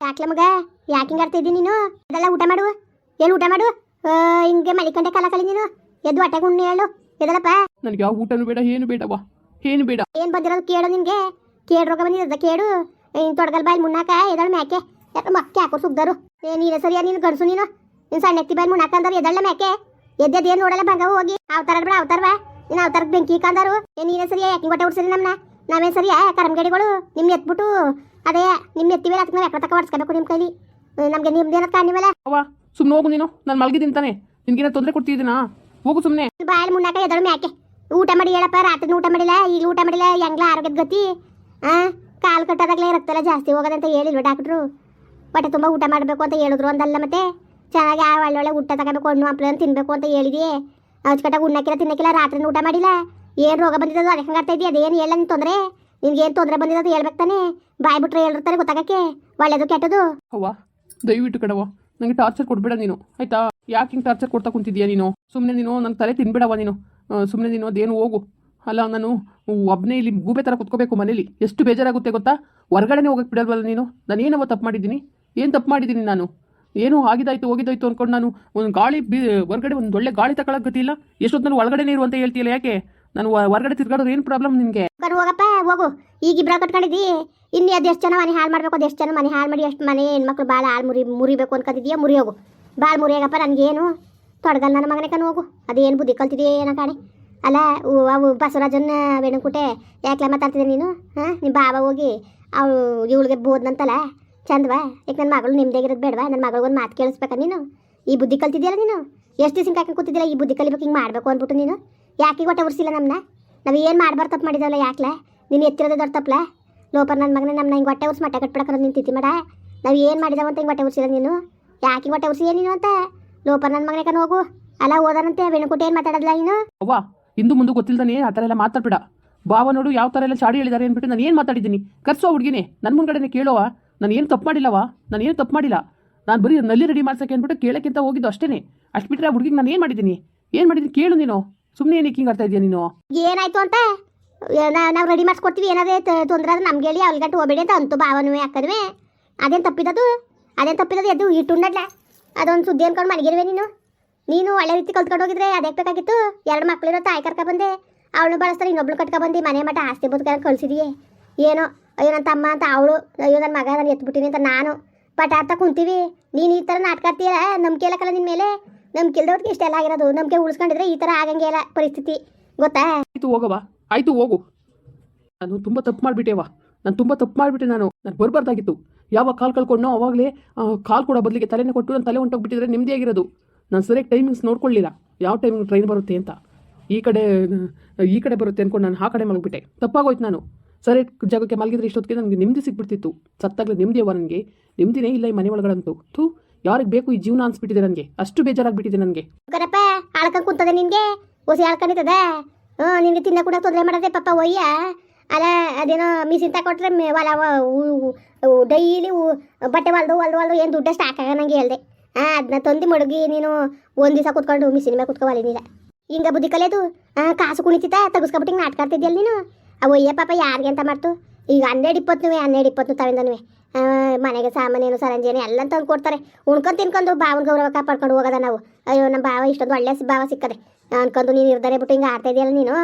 ಯಾಕ್ಲ ಮಗ? ಯಾಕೆ ಹಿಂಗೆ ಆಡ್ತಾ ನೀನು? ಅದೆಲ್ಲ ಊಟ ಮಾಡು. ಎಲ್ಲಿ ಊಟ ಮಾಡು? ಆ, ಹಿಂಗೆ ಮಲಿಕಂಡೆ ಕಾಲ ಕಳಿ ನೀನು. ಎದ್ದು ಹೊಟ್ಟೆಗೆ ಉಣ್ಣೆ ಹೇಳು. ಎದಲ್ಲಪ್ಪ ನನಗೆ ಯಾವ ಊಟನೂ ಬೇಡ ಏನು ಬೇಡವ್ವ. ಏನು ಬೇಡ. ಏನು ಬಂದಿರೋದು ಕೇಳು ನಿನಗೆ. ಕೇಳು ರೋಗ ಬಂದಿದ್ದ ಕೇಳು. ಇನ್ನು ತೊಡಗಲ್ ಬಾಯಿ ಮುನ್ನಾಕ ಎದಳ ಮ್ಯಾಕೆ? ಯಾಕೆ ಮಕ್ಕೆ ಹಾಕೋ ಸುಗ್ದರು ನೀನು ಸರಿಯಾ ನೀನು ಗಂಡಸು ನೀನು? ನೀನು ಸಣ್ಣ ಎತ್ತಿ ಬಾಯಿ ಮುನ್ನಾಕ ಅಂದರು ಎದಳ ಮ್ಯಾಕೆ? ಏನು ನೋಡಲ್ಲ ಬಂಗ ಹೋಗಿ. ಅವತಾರ ಬೇಡ ಅವತಾರವ ನೀನು ಅವತಾರಕ್ಕೆ ಬೆಂಕಿ ಕಂದರು ನೀನೇ ಸರಿಯಾ ಯಾಕೆ ಹೊಟ್ಟೆ ಉಡ್ಸರಿ ನಮ್ಮನ್ನ ನಾವೇನು ಸರಿಯಾ? ಕರಂಗಡಿಗಳು ನಿಮ್ಗೆ ಎತ್ಬಿಟ್ಟು ಅದೇ ನಿಮ್ಮ ಎತ್ತಿವೆ ಅದಕ್ಕೆ ನಾವು ಯಾಕೆ ತಕ ಹೊಡ್ಸ್ಕೋಬೇಕು ನಿಮ್ಮ ಕೈಲಿ. ನಮಗೆ ನಿಮ್ದೇನೋ ಕಾಣಿವಲ್ಲ ಅವ್ವ ಸುಮ್ಮನೆ ಹೋಗು ನೀನು. ನಾನು ಮಲಗಿದ್ದೀನಿ ತಾನೆ. ನಿನ್ಗೇನೋ ತೊಂದರೆ ಕೊಡ್ತಿದ್ದೀನಾ? ಹೋಗು ಸುಮ್ಮನೆ ಬಾಯಲ್ಲಿ ಮುನ್ನಾಕ ಎದಳು ಮ್ಯಾಕೆ. ಊಟ ಮಾಡಿ ಹೇಳಪ್ಪ ರಾತ್ರಿ ಊಟ ಮಾಡಿಲ್ಲ ಈಗ ಊಟ ಮಾಡಿಲ್ಲ ಹೆಂಗ್ಲ ಆರೋಗ್ಯದ ಗತಿ? ಆ ಕಾಲು ಕಟ್ಟೋದಾಗಲೇ ರಕ್ತ ಎಲ್ಲ ಜಾಸ್ತಿ ಹೋಗೋದಂತ ಹೇಳಿಲ್ವ ಡಾಕ್ಟ್ರು? ಹೊಟ್ಟೆ ತುಂಬ ಊಟ ಮಾಡಬೇಕು ಅಂತ ಹೇಳಿದ್ರು ಅಂದಲ್ಲ ಮತ್ತೆ? ಚೆನ್ನಾಗಿ ಆ ಒಳ್ಳೊಳ್ಳೆ ಊಟ ತಗೋಬೇಕು ಹಣ್ಣು ಹಂಪ್ಲನ್ನು ತಿನ್ಬೇಕು ಅಂತ ಹೇಳಿದಿ ಕಟ್ಟಾಗ ಉಣ್ಣಕ್ಕಿಲ್ಲ ತಿನ್ನಕ್ಕಿಲ್ಲ ರಾತ್ರಿ ಊಟ ಮಾಡಿಲ್ಲ? ಏನು ರೋಗ ಬಂದಿದ್ದದ ಅದಕ್ಕೆ ಹಂಗಾಡ್ತಾ ಇದೆಯಾ? ಅದೇನು ಹೇಳ ತೊಂದರೆ? ಏನು ತೊಂದರೆ ಬಂದಿರೋದು ಹೇಳ್ಬೇಕು ತಾನೆ? ಬಾಯ್ ಬಿಟ್ರೆ ಹೇಳಿರ್ತಾರೆ ಗೊತ್ತಾಗಕ್ಕೆ? ಒಳ್ಳೇದು ಕೆಟ್ಟದು? ಅವ್ವ, ದಯವಿಟ್ಟು ಕಣವ್ವ ನನಗೆ ಟಾರ್ಚರ್ ಕೊಡ್ಬೇಡ ನೀನು, ಆಯ್ತಾ? ಯಾಕೆ ಹಿಂಗೆ ಟಾರ್ಚರ್ ಕೊಡ್ತಾ ಕುಂತಿದ್ಯಾ ನೀನು? ಸುಮ್ಮನೆ ನೀನು ನನ್ನ ತಲೆ ತಿನ್ಬೇಡವ ನೀನು. ಸುಮ್ಮನೆ ನೀನು ಅದೇನು ಹೋಗು. ಅಲ್ಲ, ನಾನು ಒಬ್ಬನೇ ಇಲ್ಲಿ ಗೂಬೆ ಥರ ಕುತ್ಕೋಬೇಕು ಮನೇಲಿ. ಎಷ್ಟು ಬೇಜಾರಾಗುತ್ತೆ ಗೊತ್ತಾ? ಹೊರಗಡೆನೇ ಹೋಗಕ್ಕೆ ಬಿಡಲ್ವಲ್ಲ ನೀನು? ನಾನು ಏನವ ತಪ್ಪು ಮಾಡಿದ್ದೀನಿ? ಏನು ತಪ್ಪು ಮಾಡಿದ್ದೀನಿ ನಾನು? ಏನು ಆಗಿದಾಯ್ತು, ಹೋಗಿದಾಯ್ತು ಅಂದ್ಕೊಂಡು ನಾನು ಒಂದು ಗಾಳಿ ಬಿ, ಹೊರಗಡೆ ಒಂದು ಒಳ್ಳೆ ಗಾಳಿ ತಗೊಳಕ್ಕೆ ಗತಿಯಿಲ್ಲ ಎಷ್ಟೊತ್ತು ನಾನು ಒಳಗಡೆನೇ ಇರುವಂತ ಹೇಳ್ತೀಯಲ್ಲ ಯಾಕೆ? ನಾನು ಹೊರಗಡೆ ತಿರ್ಗಾಡೋದು ಏನು ಪ್ರಾಬ್ಲಮ್ ಕರ್ ಹೋಗಪ್ಪ, ಹೋಗು. ಈಗ ಇಬ್ಬರ ಕಟ್ಕೊಂಡಿದ್ದಿ. ಇನ್ನು ಅದು ಎಷ್ಟು ಜನ ಮನೆ ಹಾಳು ಮಾಡ್ಬೇಕು ಅದು ಎಷ್ಟು ಜನ ಮನೆ ಹಾಳು ಮಾಡಿ, ಎಷ್ಟು ಮನೆ ಹೆಣ್ಮಕ್ಳು ಭಾಳ ಹಾಳು ಮುರಿ ಮುರಿಬೇಕು ಅನ್ಕೊಂಡಿದ್ಯಾ ಮುರಿ ಹೋಗು ಭಾಳ ಮುರಿಯಾಗಪ್ಪ ನನಗೇನು. ತೊಡಗಲ್ಲ ನನ್ನ ಮಗನೇ ಹೋಗು. ಅದೇನು ಬುದ್ಧಿ ಕಲ್ತಿದೆಯೇ ಏನೋ ಕಾಣಿ. ಅಲ್ಲ ಅವು ಬಸವರಾಜನ್ನ ವೇಣುಕುಟೆ ಯಾಕೆ ಮಾತಾಡ್ತಿದ್ದೆ ನೀನು? ಹಾಂ ನಿಮ್ಮ ಬಾಬಾ ಹೋಗಿ ಅವು ಇವಳಿಗೆ ಬೋದ್ನಂತಲ್ಲ? ಚಂದವಾ, ಯಾಕೆ ನನ್ನ ಮಗಳು ಇರೋದು ಬೇಡವಾ? ನನ್ನ ಮಗಳಿಗೊಂದು ಮಾತು ಕೇಳಿಸ್ಬೇಕಾ ನೀನು? ಈ ಬುದ್ಧಿ ಕಲ್ತಿದ್ಯಲ್ಲ ನೀನು? ಎಷ್ಟು ದಿವಸ ಹಾಕಿ ಕೂತಿದ್ದಿಲ್ಲ ಈ ಬುದ್ಧಿ ಕಲಿಬೇಕು ಹಿಂಗೆ ಮಾಡಬೇಕು ಅಂದ್ಬಿಟ್ಟು ನೀನು? ಯಾಕೆ ಗೊಟ್ಟೆ ಉರ್ಸಿಲ್ಲ ನಮ್ಮನ್ನ ನಾವು ಏನು ಮಾಡ್ಬಾರ್ದು ತಪ್ಪು ಮಾಡಿದವಲ್ಲ ಯಾಕ್ಲೆ? ನೀನು ಎತ್ತಿರೋದೇ ದೊಡ್ಡ ತಪ್ಪಲ ಲೋಪರ್ ನನ್ನ ಮಗನೇ ನಮ್ಮನ್ನ ಹಿಂಗೆ ಹೊಟ್ಟೆ ಉರ್ಸಿ ಮಟ್ಟೆ ಕಟ್ಬಿಡಕ್ಕೆ ನಿಂತಿತ್ತು ಮಾಡ. ನಾವು ಏನು ಮಾಡಿದಾವ ಅಂತ ಹಿಂಗೆ ಹೊಟ್ಟೆ ಉರ್ಸಿಲ್ಲ ನೀನು? ಯಾಕೆ ಹೊಟ್ಟೆ ಉರ್ಸಿ ನೀನು ಅಂತ? ಲೋಪರ್ ನನ್ನ ಮಗನೇ ಕಣ್ಣು ಹೋಗು. ಅಲ್ಲ ಓದನಂತೆ, ವೇಣುಕುಟಿ ಏನು ಮಾತಾಡೋದಿಲ್ಲ ನೀನು? ಅವ್ವ, ಇಂದು ಮುಂದೆ ಗೊತ್ತಿಲ್ದಾನೆ ಆ ಥರ ಎಲ್ಲ ಮಾತಾಡ್ಬಿಡ. ಬಾವ ನೋಡು ಯಾವ ಥರ ಎಲ್ಲ ಚಾಡಿ ಹೇಳಿದ್ದಾರೆ ಅಂದ್ಬಿಟ್ಟು ನಾನು ಏನು ಮಾತಾಡಿದ್ದೀನಿ? ಕರ್ಸೋ ಹುಡುಗಿನೇ. ನನ್ನ ಮುಂದ್ಗಡೆನೆ ಕೇಳೋವ. ನಾನು ಏನು ತಪ್ಪು ಮಾಡಿಲ್ಲವ ನಾನು ಏನು ತಪ್ಪು ಮಾಡಿಲ್ಲ? ನಾನು ಬರೀ ನಲ್ಲಿ ರೆಡಿ ಮಾಡ್ಸಕ್ಕೆ ಅಂದ್ಬಿಟ್ಟು ಕೇಳೋಕ್ಕಿಂತ ಹೋಗಿದ್ದು ಅಷ್ಟೇ ಅಷ್ಟು ಬಿಟ್ಟರೆ ಆ ಹುಡುಗಿಗೆ ನಾನು ಏನು ಮಾಡಿದ್ದೀನಿ? ಏನು ಮಾಡಿದ್ದೀನಿ ಕೇಳು ನೀನು. ಸುಮ್ಮನೆ ಏನಕ್ಕೆ ಹಿಂಗೆ ಆಡ್ತಾ ಇದೆಯಾ ನೀನು? ಏನಾಯ್ತು ಅಂತ? ನಾವು ರೆಡಿ ಮಾಡ್ಸ್ಕೊಡ್ತೀವಿ. ಏನಾದ್ರೆ ತೊಂದ್ರೆ ಆದ್ರೆ ನಮ್ಗೆ ಹೇಳಿ ಅವ್ಳಿಗಟ್ಟು ಹೋಗಬೇಡಿ ಅಂತ ಅಂತು ಭಾವನು ಅಕ್ಕನವೇ ಅದೇನು ತಪ್ಪಿದದು? ಅದೇನು ತಪ್ಪಿದದು? ಎದ್ದು ಇಟ್ಟುಂಡಲ್ಲ ಅದೊಂದು ಸುದ್ದಿ ಅನ್ಕೊಂಡು ಮಲಗಿರುವೆ ನೀನು. ನೀನು ಒಳ್ಳೆ ರೀತಿ ಕಲ್ತ್ಕೊಂಡು ಹೋಗಿದ್ರೆ ಅದಕ್ಕೆ ಬೇಕಾಗಿತ್ತು? ಎರಡು ಮಕ್ಕಳಿರೋ ತಾಯಿ ಕರ್ಕ ಬಂದೆ ಅವಳು ಬಳಸ್ತಾರೆ, ಇನ್ನೊಬ್ಳು ಕಟ್ಕ ಬಂದು ಮನೆ ಮಠ ಆಸ್ತಿ ಬದುಕ ಕಳ್ಸಿದೀಯೇ. ಏನೋ, ಅಯ್ಯೋ ನನ್ನ ತಮ್ಮ ಅಂತ ಅವಳು, ಅಯ್ಯೋ ನನ್ನ ಮಗ, ನಾನು ಎತ್ಬಿಟ್ಟಿನಿ ಅಂತ ನಾನು. ಪಟಾರ್ಥ ಕುಂತೀವಿ. ನೀನು ಈ ಥರ ನಾಟಕ ಆಡ್ತೀಯಲ್ಲ, ನಂಬಿಕೆ ನಿನ್ನ ಮೇಲೆ? ನಂಬಿಕೆ ಇಷ್ಟ ಇಷ್ಟೆಲ್ಲ ಆಗಿರೋದು, ನಮ್ಗೆ ಉಳಿಸ್ಕೊಂಡಿದ್ರೆ ಈ ಥರ ಆಗಂಗೆ ಇಲ್ಲ ಪರಿಸ್ಥಿತಿ. ಗೊತ್ತಾ? ಆಯ್ತು ಹೋಗವ ಆಯ್ತು ಹೋಗು. ನಾನು ತುಂಬ ತಪ್ಪು ಮಾಡಿಬಿಟ್ಟೆವ ನಾನು ತುಂಬ ತಪ್ಪು ಮಾಡಿಬಿಟ್ಟೆ ನಾನು. ನಾನು ಬರ್ಬಾರ್ದಾಗಿತ್ತು. ಯಾವಾಗ ಕಾಲು ಕಳ್ಕೊಂಡೋ ಅವಾಗಲೇ ಕಾಲು ಕೂಡ ಬದಲಿಗೆ ತಲೆನೇ ಕೊಟ್ಟು ನಾನು ತಲೆ ಹೊಂಟೋಗ್ಬಿಟ್ಟಿದ್ರೆ ನೆಮ್ಮದಿ ಆಗಿರೋದು. ನಾನು ಸರಿಯಾಗಿ ಟೈಮಿಂಗ್ಸ್ ನೋಡ್ಕೊಳ್ಳಿಲ್ಲ. ಯಾವ ಟೈಮಿಂಗ್ ಟ್ರೈನ್ ಬರುತ್ತೆ ಅಂತ. ಈ ಕಡೆ ಈ ಕಡೆ ಬರುತ್ತೆ ಅಂದ್ಕೊಂಡು ನಾನು ಆ ಕಡೆ ಮಲಗಿಬಿಟ್ಟೆ. ತಪ್ಪಾಗೋಯ್ತು ನಾನು. ಸರಿ, ಜಾಗಕ್ಕೆ ಮಲಗಿದ್ರೆ ಇಷ್ಟೊತ್ತಿಗೆ ನನಗೆ ನೆಮ್ಮದಿ ಸಿಕ್ಬಿಡ್ತಿತ್ತು ಸತ್ತಾಗಲೇ ನೆಮ್ಮದಿ ಅವ ನನಗೆ. ನೆಮ್ಮದಿನೇ ಇಲ್ಲ ಈ ಮನೆ ಒಳಗಡೆ ಅಂತೂ. ಥೂ. ಯಾರಿಗೆ ಬೇಕು ಈ ಜೀವನ ಅನ್ಸ್ಬಿಟ್ಟಿದೆ ನನಗೆ? ಅಷ್ಟು ಬೇಜಾರಾಗ್ಬಿಟ್ಟಿದೆ ನನಗೆ. ಕರಪ್ಪ ಆಳ್ಕೊಂಡ್ ಕುಂತದೆ ನಿನ್ಗೆ? ಹೊಸಿ ಆಳ್ಕೊಂಡಿರ್ತದ ಹ್ಞೂ, ನಿನ್ಗೆ ತಿನ್ನ ಕೂಡ ತೊಂದರೆ ಮಾಡದೆ ಪಾಪ ಒಯ್ಯ. ಅಲ್ಲ, ಅದೇನೋ ಮಿಸಿನ್ ತಗೊಟ್ರೆ ಮೆ- ಡೈಲಿ ಬಟ್ಟೆ ಹೊಲ್ದು ಹೊಲ್ದು ಹೊಲ್ದು ಏನು ದುಡ್ಡು ಅಷ್ಟು ಹಾಕಾಗ ನಂಗೆ ಹೇಳ್ದೆ. ಹಾಂ ಅದನ್ನ ತಂದು ಮಡಗಿ ನೀನು ಒಂದು ದಿವಸ ಕುತ್ಕೊಂಡು ಮಿಸಿನ್ ಮೇಲೆ ಕುತ್ಕೊವಲಿನಿಲ್ಲ ಹಿಂಗ ಬುದ್ಧಿ ಕಲಿಯೋದು ಹಾಂ ಕಾಸು ಕುಣಿತಿತ್ತ ತೆಗಿಸ್ಕೊಬಿಟ್ಟು ಹಿಂಗೆ ನಾಟಕ ಆಡ್ತಿದ್ಯಲ್ಲ ನೀನು? ಅವಯ್ಯ ಪಾಪ, ಯಾರಿಗೆ ಅಂತ ಮಾಡ್ತು? ಈಗ ಹನ್ನೆರಡು ಇಪ್ಪತ್ತು ಹನ್ನೆರಡು ಇಪ್ಪತ್ತು ತವಿಂದನು ಮನೆಗೆ ಸಾಮಾನೇನು ಸರಂಜೇನು ಎಲ್ಲ ತಂದು ಕೊಡ್ತಾರೆ. ಉಣ್ಕೊಂಡು ತಿನ್ಕೊಂಡು ಭಾವನ ಗೌರವ ಕಾಪಾಡ್ಕೊಂಡು ಹೋಗೋದ ನಾವು. ಅಯ್ಯೋ ನಮ್ಮ ಭಾವ ಇಷ್ಟೊಂದು ಒಳ್ಳೆ ಭಾವ ಸಿಕ್ಕದೆ. ಅನ್ಕೊಂಡು ನೀನು ಇರ್ದಾರೆ ಬಿಟ್ಟು ಹಿಂಗೆ ಆಡ್ತಾ ಇದೆಯಲ್ಲ ನೀನು?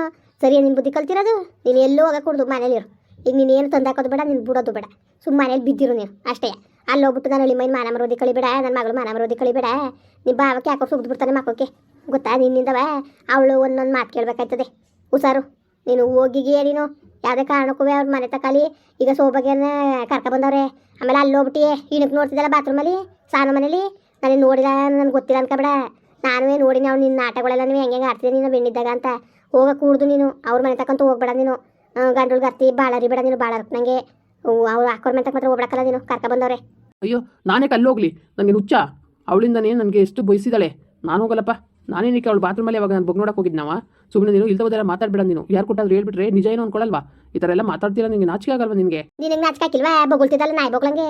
ಸರಿ ನಿನ್ನ ಬುದ್ಧಿ ಕಲ್ತಿರೋದು? ನೀನು ಎಲ್ಲೂ ಹೋಗಕ್ಕೆ ಕೊಡ್ದು ಮನೇಲಿರು ಈಗ ನೀನು ಏನು ತಂದು ಹಾಕೋದು ಬೇಡ, ನೀನು ಬಿಡೋದು ಬೇಡ. ಸುಮ್ಮ ಮನೇಲಿ ಬಿದ್ದಿರು ನೀನು, ಅಷ್ಟೇ. ಅಲ್ಲಿ ಹೋಗ್ಬಿಟ್ಟು ನಾನು ಹೇಳಿ ಮೈನ್ ಮಾನಮರೋದಿ ಕಳಿಬೇಡ ನನ್ನ ಮಗಳು ಮಾನ ಮರೋದಿ ಕಳಿಬೇಡ. ನಿಮ್ಮ ಭಾವಕ್ಕೆ ಯಾಕೋ ಸುಗ್ದು ಬಿಡ್ತಾನೆ ಮಕ್ಕಳಿಗೆ ಗೊತ್ತಾ, ನಿನ್ನಿಂದವ? ಅವಳು ಒಂದೊಂದು ಮಾತು ಕೇಳಬೇಕಾಯ್ತದೆ. ಹುಷಾರು. ನೀನು ಹೋಗಿಗೆ ನೀನು. ಯಾವುದೇ ಕಾರಣಕ್ಕೂ ಅವ್ರ ಮನೆ ತಕಾಲಿ ಈಗ ಸೋಬಾಗೇನ ಕರ್ಕ ಬಂದವ್ರೆ. ಆಮೇಲೆ ಅಲ್ಲಿ ಹೋಗ್ಬಿಟ್ಟು ಏನಕ್ಕೆ ನೋಡ್ತಿದ್ದಲ್ಲ ಬಾತ್ರೂಮಲ್ಲಿ ಸಾನು ಮನೇಲಿ. ನನಗೆ ನೋಡಿದ ನನಗೆ ಗೊತ್ತಿಲ್ಲ ಅನ್ಕೊಬೇಡ ನಾನು ನೋಡಿ ನಾವು ನಿನ್ನ ಆಟಗಳೆಲ್ಲ ನೀವು ಹೆಂಗೆ ಆಡ್ತಿದ್ದೆ ನೀನು ಬೆಣ್ಣಿದ್ದಾಗ ಅಂತ. ಹೋಗ ಕೂಡ್ದು ನೀನು. ಅವ್ರ ಮನೆ ತಕ್ಕಂತ ಹೋಗ್ಬೇಡ ನೀನು. ಗಂಡುಳ್ಗೆ ಗರ್ತಿ ಬಾಳರಿ ಬೇಡ ನೀನು, ಬಾಳ ನಂಗೆ ಅವ್ರು ಹಾಕೋರ್ ಮನೆ ತಕ್ಕ ಮಾತ್ರ ಹೋಗ್ಬಿಡಕ್ಕಲ್ಲ ನೀನು, ಕರ್ಕ ಬಂದವ್ರೆ. ಅಯ್ಯೋ, ನಾನೇ ಕಲ್ಲೋಗ್ಲಿ. ನನಗೆ ಹುಚ್ಚ. ಅವಳಿಂದನೇ ನನಗೆ ಎಷ್ಟು ಬಯಸಿದಾಳೆ. ನಾನು ಹೋಗಲ್ಲಪ್ಪ. ನಾನೇನಕ್ಕೆ ಅವಳು ಬಾತ್ರೂಮಲ್ಲಿ ಅವಾಗ ನಾನು ಬಗ್ ನೋಡಕ್ಕೆ ಹೋಗಿದ್ನವ? ಸುಮ್ಮನೆ ನೀನು ಇಲ್ದೋದೆಲ್ಲ ಮಾತಾಡ್ಬೇಡ ನೀನು. ಯಾರು ಕೊಟ್ಟಾದ್ರು ಹೇಳ್ಬಿಟ್ರೆ ನಿಜ ಏನೋ ಅನ್ಕೊಳಲ್ವಾ? ಈ ಥರ ಎಲ್ಲ ಮಾತಾಡ್ತೀರಾ ನಿಮಗೆ ನಾಚಿಕೆ ಆಗಲ್ವಾ ನಿನಗೆ? ನಿನಗೆ ನಾಚಿಕೆ ಹಾಕಿಲ್ವಾ? ಬೊಗಳ್ತಿದ್ದಲ್ಲ ನಾಯಿ ಬೊಗಳಂಗೆ?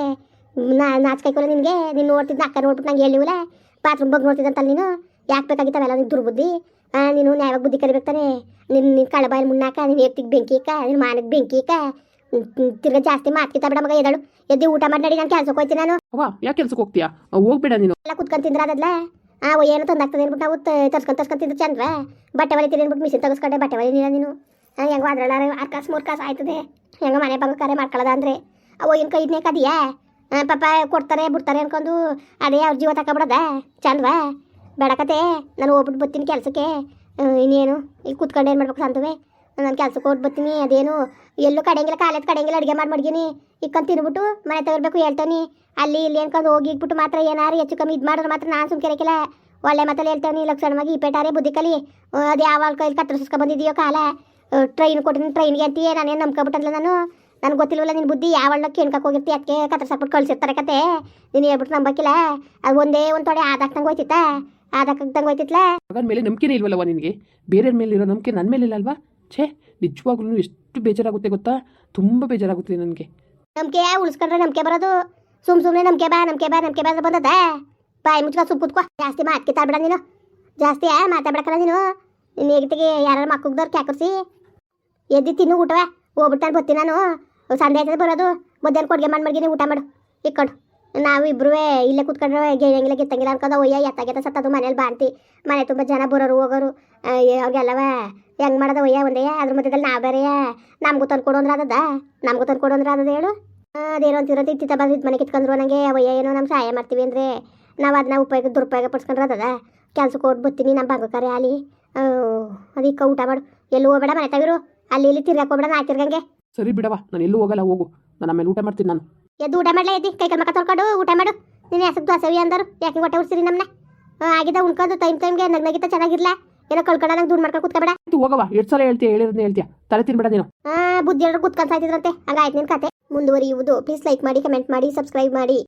ನಾ ನಾಚಿಕೆ ಹಾಕಿಲ್ಲ ನಿನಗೆ? ನೀನು ನೋಡ್ತಿದ್ದ ಅಕ್ಕ ನೋಡ್ಬಿಟ್ಟು ನಂಗೆ ಹೇಳಿವಲ್ಲ ಬಾತ್ರೂಮ್ ಬಗ್ಗೆ ನೋಡ್ತಿದ್ದಂತಲ್ಲ ನೀನು? ಯಾಕೆ ಬೇಕಾಗಿತ್ತವೆಲ್ಲ ನಿನ್ ದುರ್ಬುದ್ಧಿ? ನೀನು ನ್ಯಾಯವಾಗಿ ಬುದ್ಧಿ ಕರಿಬೇಕಾನೆ ನಿನ್ನ ನಿನ್ನ ಕಳ್ಳ ಬಾಯಲ್ಲಿ ಮುನ್ನಾಕ ನೀನು ಎತ್ತಿಗೆ ಬೆಂಕಿ ಇಕ್ಕ ನಿನ್ನ ಮಾನಕ್ಕೆ ಬೆಂಕಿ ಇಕ್ಕ ತಿರ್ಗಾ ಜಾಸ್ತಿ ಮಾತ್ಕಿತ ಬಿಡ ಮಗ ಎದಳು ಎದ್ದು ಊಟ ಮಾಡಿ ನಡಿ ನಾನು ಕೆಲ್ಸಕ್ಕೆ ಹೋಗ್ತೀನಿ ನಾನು. ಅವ್ವ ಯಾಕೆ ಕೆಲ್ಸಕ್ಕೆ ಹೋಗ್ತೀಯಾ? ಹೋಗ್ಬೇಡ ನೀನು. ಎಲ್ಲ ಕುತ್ಕೊಂಡ್ ತಿಂದ್ರದಲ್ಲ ಆ ಏನು ತಂದಾಗ್ತದೆ ಅಂದ್ಬಿಟ್ಟು ನಾವು ತರ್ಸ್ಕೊಂಡು ತರ್ಸ್ಕೊಂಡು ತಿಂದ್ರೆ ಚಂದ್ರ ಬಟ್ಟೆ ಹೊಲಿತೀನಿ ಅಂದ್ಬಿಟ್ಟು ಮಿಷಿನ್ ತಗಸ್ಕೊಂಡೆ, ಬಟ್ಟೆ ಹೊಲಿನಿಲ್ಲ ನೀನು. ಹೆಂಗೋ ಅದ್ರಲ್ಲ ಆರು ಕಾಸು, ಮೂರು ಕಾಸು ಆಯ್ತದೆ. ಹೆಂಗೆ ಮನೆ ಬಗ್ಗೆ ಕರೆ ಮಾಡ್ಕೊಳ್ಳೋದ ಅಂದ್ರೆ. ಅವು ಏನು ಇದನ್ನೇ ಕದಿಯಾ? ಪಾಪ ಕೊಡ್ತಾರೆ, ಬಿಡ್ತಾರೆ ಅನ್ಕೊಂಡು ಅದೇ ಅವ್ರ ಜೀವ ತಗೊಬಿಡದ ಚಂದ್ವಾ ಬೇಡಕತೆ ನಾನು ಹೋಗ್ಬಿಟ್ಟು ಬರ್ತೀನಿ ಕೆಲಸಕ್ಕೆ. ಇನ್ನೇನು? ಈಗ ಕೂತ್ಕೊಂಡು ಏನು ಮಾಡ್ಬೇಕು ಸಂತವೆ? ನಾನು ಕೆಲ್ಸಕ್ಕೆ ಹೋಗಿ ಬರ್ತೀನಿ, ಅದೇನು ಎಲ್ಲೂ ಕಡೆಂಗಿಲ್ಲ, ಕಾಲೇಜ್ ಕಡೆಂಗಿಲ್ಲ ಅಡುಗೆ ಮಾಡಿ ಮಡ್ಗಿನಿ. ಇಕ್ಕಂತ ತಿನ್ಬಿಟ್ಟು ಮನೆ ತಗೋಬೇಕು ಹೇಳ್ತಾನೆ. ಅಲ್ಲಿ ಇಲ್ಲಿ ಅನ್ಕೊಂಡು ಹೋಗಿ ಇಟ್ಬಿಟ್ಟು ಮಾತ್ರ ಏನಾರು ಹೆಚ್ಚು ಕಮ್ಮಿ ಇದು ಮಾಡಿದ್ರೆ ಮಾತ್ರ ನಾನು ಸುಮ್ಕಿರಕಿಲ್ಲ ಒಳ್ಳೆ ಮಾತಲ್ಲಿ ಹೇಳ್ತಾನೆ ಲಕ್ಷಣವಾಗಿ ಈ ಬುದ್ಧಿ ಕಲಿ. ಅದು ಯಾವ ಕೈಲಿ ಕತ್ತರಿಸ್ಕೊ ಬಂದಿದೆಯೋ ಕಾಲ. ಟ್ರೈನ್ ಕೊಟ್ಟಿನಿ ಟ್ರೈನ್ಗೆ ಅಂತೀಯ ನಾನೇನು ನಂಬ್ಕೊಬಿಟ್ಟಲ್ಲ ನಾನು. ನನಗೆ ಗೊತ್ತಿಲ್ವಲ್ಲ ನಿನ್ನ ಬುದ್ಧಿ ಯಾವಳ ಕೇಳ್ಕಕ್ಕೆ ಹೋಗಿರ್ತಿ ಅದಕ್ಕೆ ಕತ್ತರಿಸಾಕ್ಬಿಟ್ಟು ಕಳ್ಸಿರ್ತಾರೆ ಕತೆ. ನೀನು ಹೇಳ್ಬಿಟ್ಟು ನಂಬಕ್ಕಿಲ್ಲ ಅದು ಒಂದೇ ಒಂದು ತೊಡೆ ಆದಾಕ್ದಂಗೆ ಹೋಯ್ತಿತ್ತ? ಆದಾಕ್ದಂಗೆ ಹೋಯ್ತಿತ್ಲ? ಮಗನ ಮೇಲೆ ನಂಬಿಕೆನೇ ಇಲ್ವಲ್ಲವ ನಿನಗೆ? ಬೇರೆಯವ್ರ ಮೇಲೆ ಇರೋ ನಂಬಿಕೆ ನನ್ನ ಮೇಲೆ ಇಲ್ಲ ಅಲ್ವಾ? ಛೇ, ನಿಜವಾಗ್ಲೂ ಎಷ್ಟು ಬೇಜಾರಾಗುತ್ತೆ ಗೊತ್ತಾ? ತುಂಬ ಬೇಜಾರಾಗುತ್ತೆ ನನಗೆ. ನಮ್ಗೆ ಉಳಿಸ್ಕೊಂಡ್ರೆ ನಂಬಿಕೆ ಬರೋದು. ಸುಮ್ ಸುಮ್ಮನೆ ನಂಬಿಕೆ ಬಾ ನಂಬಿಕೆ ಬಾ ನಂಬಿಕೆ ಬಾ ಬಂದದ. ಬಾಯಿ ಮುಚ್ಕ ಸುಮ್ ಕೂತ್ಕೋ. ಜಾಸ್ತಿ ಮಾತ್ಕೆ ತಾಡ್ಬೇಡ ನೀನು. ಜಾಸ್ತಿ ಮಾತಾಡ್ಬೇಡಕಲ್ಲ ನೀನು. ಹೇಗಿತ್ತಿಗೆ ಯಾರು ಮಕ್ಕಳಿದ್ದವ್ರು ಕ್ಯಾಕರ್ಸಿ. ಎದ್ದು ತಿನ್ನು ಊಟವ. ಹೋಗ್ಬಿಟ್ಟು ನಾನು ಬರ್ತೀನಿ ನಾನು. ಸಂಡೆ ಆಯ್ತದೆ ಬರೋದು. ಮಧ್ಯಾಹ್ನ ಕೊಡ್ಗೆ ಮಾಡಿ ಮಡ್ಗಿನಿ ಊಟ ಮಾಡು. ಇಕ್ಕೊಂಡು. ನಾವು ಇಬ್ರು ಇಲ್ಲೇ ಕುತ್ಕೊಂಡ್ರೆ ಗೆಯ್ಯಂಗಿಲ್ಲ ಗಿತ್ತಂಗಿಲ್ಲ ಅನ್ಕೊಂಡು ಒಯ್ಯ ಎತ್ತಾಗೆತ್ತ ಸತ್ತದು ಮನೇಲಿ ಬಾಣ್ತಿ. ಮನೆ ತುಂಬ ಜನ ಬರೋರು ಹೋಗೋರು. ಆ, ಹೆಂಗ್ ಮಾಡದ ಒಯ್ಯ ಒಂದೇ ಅದ್ರ ಮಧ್ಯದಲ್ಲಿ ನಾವು ಬೇರೆ ನಮಗೂ ತಂದು ಕೊಡು ಅಂದ್ರೆ ಅದದ ನಮಗೂ ತಂದು ಕೊಡು ಅಂದ್ರೆ ಅದದ ಹೇಳು. ಅದೇನೋ ಅಂತಿರೋ ಇತ್ತಿತ್ತ ಬಂದು ಮನೆ ಕಿತ್ಕೊಂಡ್ರು ನಂಗೆ. ಒಯ್ಯ ಏನೋ ನಮ್ಮ ಸಹಾಯ ಮಾಡ್ತೀವಿ ಅಂದರೆ ನಾವು ಅದನ್ನ ಉಪಯೋಗ ದುರುಪಯೋಗ ಪಡಿಸ್ಕೊಂಡ್ರೆ ಅದದ ಕೆಲ್ಸಕ್ಕೆ ಹೋಗಿ ಬರ್ತೀನಿ ನಮ್ಮ ಬಂಗಕಾರೆ ಅಲ್ಲಿ ಅದಕ್ಕೆ ಊಟ ಮಾಡು. ಎಲ್ಲೂ ಹೋಗ್ಬೇಡ ಮನೆ ತಗಿರು ಅಲ್ಲಿ ಇಲ್ಲಿ ತಿರ್ಗಾಕೋಬೇಡ ನಾ ತಿರ್ಗಂಗೆ. ಸರಿ ಬಿಡವಾ ನಾನು ಎಲ್ಲೂ ಹೋಗಲ್ಲ ಹೋಗು. ನಾನು ಆಮೇಲೆ ಊಟ ಮಾಡ್ತೀನಿ ನಾನು. ಎದ್ದು ಊಟ ಮಾಡ್ಲಾ ಎದ್ದಿ ಕೈ ಕೈ ಮಕ್ಕ ತೊಳ್ಕೊಂಡು ಊಟ ಮಾಡು. ನೀನು ಹೆಸರು ದೋಸವಿ ಅಂದರು. ಯಾಕೆ ಹೊಟ್ಟೆ ಉಡ್ಸಿರಿ ನಮ್ಮನೆ ಆಗಿದ್ದ ಉಣ್ಕೊಂಡು ಟೈಮ್ ಟೈಮ್ಗೆ ನಗ್ನಗಿತ ಚೆನ್ನಾಗಿರ್ಲ? ಏನೋ ಕಳ್ಕೊಂಡ ನಂಗೆ ದುಡ್ಡು ಮಾಡ್ಕೊಂಡು ಕುತ್ಕೊಬೇಡ. ಹೋಗವ ಎಷ್ಟು ಸಲ ಹೇಳ್ತೀಯ ಹೇಳಿರೋದನ್ನ ಹೇಳ್ತೀಯ. ತಲೆ ತಿನ್ಬೇಡ ನೀನು. ಬುದ್ಧಿ ಹೇಳೋರು ಕುತ್ಕೊಂಡು ಸಾಯ್ತಿದ್ರಂತೆ. ಹಂಗಾಯ್ತು ನಿನ್ನ ಕತೆ. ಮುಂದುವರಿಯುವುದು. ಪ್ಲೀಸ್ ಲೈಕ್ ಮಾಡಿ ಕಮೆಂಟ್ ಮಾಡಿ ಸಬ್ಸ್ಕ್ರೈಬ್ ಮಾಡಿ.